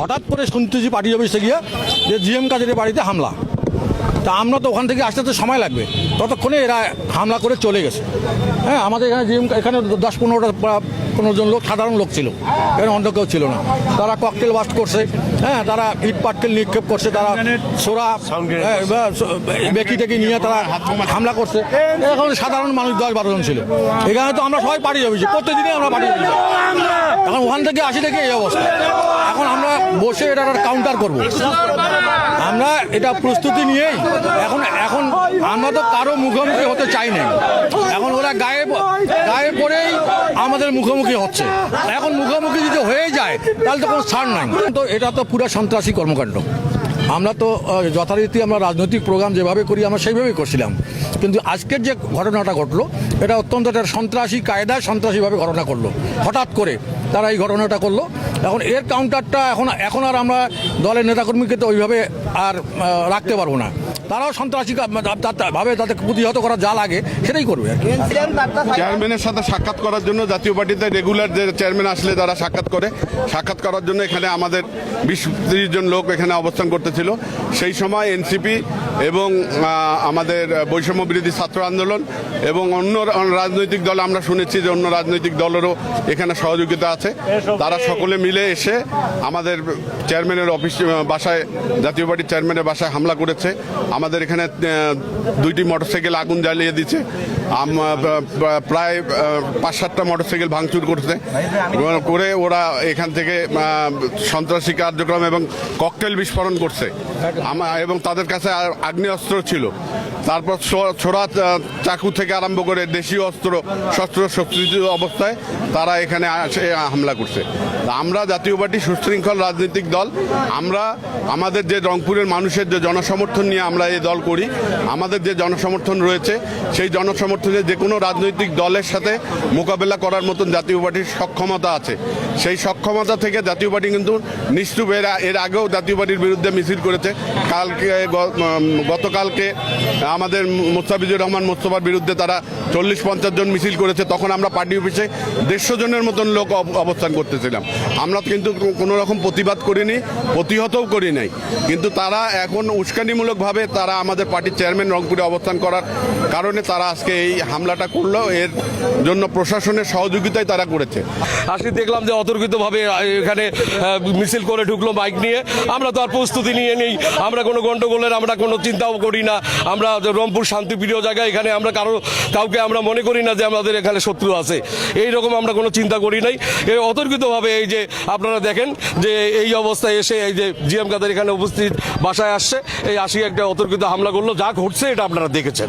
হঠাৎ করে শুনতেছি পার্টি অফিসে গিয়ে যে জিএম কাজের বাড়িতে হামলা। তা আমরা তো ওখান থেকে আসতে তো সময় লাগবে। ততক্ষণে এরা হামলা করে চলে গেছে। হ্যাঁ আমাদের এখানে জিএম এখানে দশ পনেরোটা বা পনেরো জন লোক সাধারণ লোক ছিল। এখানে অন্য কেউ ছিল না। তারা ককটেল বাস্ট করছে। হ্যাঁ তারা ইট পাটকেল নিক্ষেপ করছে। তারা সোরা হ্যাঁ, বেকি টেকি নিয়ে তারা হামলা করছে। এখন সাধারণ মানুষ দশ বারো জন ছিল। এখানে তো আমরা সবাই পার্টি অফিসে। প্রত্যেকদিনই আমরা অফিসে। এখন ওখান থেকে আসি থেকে এই অবস্থা। এখন আমরা বসে এটা কাউন্টার করব। আমরা এটা প্রস্তুতি নিয়েই এখন এখন আমরা তো কারও মুখোমুখি হতে চাই না এখন ওরা গায়ে গায়ে পড়েই আমাদের মুখোমুখি হচ্ছে। এখন মুখোমুখি যদি হয়ে যায়, তাহলে তো কোনো ছাড় নাই। তো এটা তো পুরো সন্ত্রাসী কর্মকাণ্ড। আমরা তো যথারীতি আমরা রাজনৈতিক প্রোগ্রাম যেভাবে করি, আমরা সেইভাবেই করছিলাম। কিন্তু আজকের যে ঘটনাটা ঘটলো, এটা অত্যন্ত একটা সন্ত্রাসী কায়দায় সন্ত্রাসীভাবে ঘটনা করল। হঠাৎ করে তারা এই ঘটনাটা করল। এখন এর কাউন্টারটা এখন এখন আর আমরা দলের নেতাকর্মীকে তো ওইভাবে আর রাখতে পারব না। তারাও সন্ত্রাসী ভাবে তাদের প্রতিহত করা যা লাগে সেটাই করবে আর চেয়ারম্যানের সাথে সাক্ষাৎ করার জন্য জাতীয় পার্টিতে রেগুলার যে চেয়ারম্যান আসলে তারা সাক্ষাৎ করে। সাক্ষাৎ করার জন্য এখানে আমাদের বিশ ত্রিশ জন লোক এখানে অবস্থান করতেছিল। সেই সময় এনসিপি এবং আমাদের বৈষম্য বিরোধী ছাত্র আন্দোলন এবং অন্য রাজনৈতিক দল আমরা শুনেছি যে অন্য রাজনৈতিক দলেরও এখানে সহযোগিতা আছে। তারা সকলে মিলে এসে আমাদের চেয়ারম্যানের অফিস বাসায় জাতীয় পার্টির চেয়ারম্যানের বাসায় হামলা করেছে। আমাদের এখানে দুইটি মোটরসাইকেল আগুন জ্বালিয়ে দিচ্ছে। প্রায় পাঁচ সাতটা মোটরসাইকেল ভাঙচুর করছে। করে ওরা এখান থেকে সন্ত্রাসী কার্যক্রম এবং ককটেল বিস্ফোরণ করছে। এবং তাদের কাছে আগ্নেয়াস্ত্র ছিল। তারপর ছোড়া চাকু থেকে আরম্ভ করে দেশীয় অস্ত্র, শস্ত্র সজ্জিত অবস্থায় তারা এখানে হামলা করছে। আমরা জাতীয় পার্টি সুশৃঙ্খল রাজনৈতিক দল, আমরা আমাদের যে রংপুরের মানুষের যে জনসমর্থন নিয়ে আমরা এই দল করি, আমাদের যে জনসমর্থন রয়েছে, সেই জনসমর্থনে যে কোনো রাজনৈতিক দলের সাথে মোকাবেলা করার মতন জাতীয় পার্টির সক্ষমতা আছে। সেই সক্ষমতা থেকে জাতীয় পার্টি কিন্তু নিশ্চুপ। এর আগেও জাতীয় পার্টির বিরুদ্ধে মিছিল করেছে। কালকে গতকালকে আমাদের মোস্তাফিজুর রহমান মোস্তফার বিরুদ্ধে তারা চল্লিশ পঞ্চাশ জন মিছিল করেছে, তখন আমরা পার্টি অফিসে দেড়শো জনের মতন লোক অবস্থান করতেছিলাম। আমরা কিন্তু কোনো রকম প্রতিবাদ করিনি, প্রতিহতও করি নাই। কিন্তু তারা এখন উস্কানিমূলকভাবে তারা আমাদের পার্টির চেয়ারম্যান রংপুরে অবস্থান করার কারণে তারা আজকে এই হামলাটা করল। এর জন্য প্রশাসনের সহযোগিতাই তারা করেছে। আসি দেখলাম যে অতর্কিতভাবে এখানে মিছিল করে ঢুকলো বাইক নিয়ে। আমরা তো আর প্রস্তুতি নিয়ে নেই। আমরা কোনো গণ্ডগোলের আমরা কোনো চিন্তাও করি না। আমরা যে রংপুর শান্তিপ্রিয় জায়গা, এখানে আমরা কারও, কাউকে আমরা মনে করি না যে আমাদের এখানে শত্রু আছে। এই রকম আমরা কোনো চিন্তা করি নাই। এই অতর্কিতভাবে এই যে আপনারা দেখেন যে এই অবস্থায় এসে এই যে জিএম কাদের এখানে উপস্থিত বাসায় আসছে, এই আসি একটা অতর্কিত হামলা করল, যা ঘটছে এটা আপনারা দেখেছেন।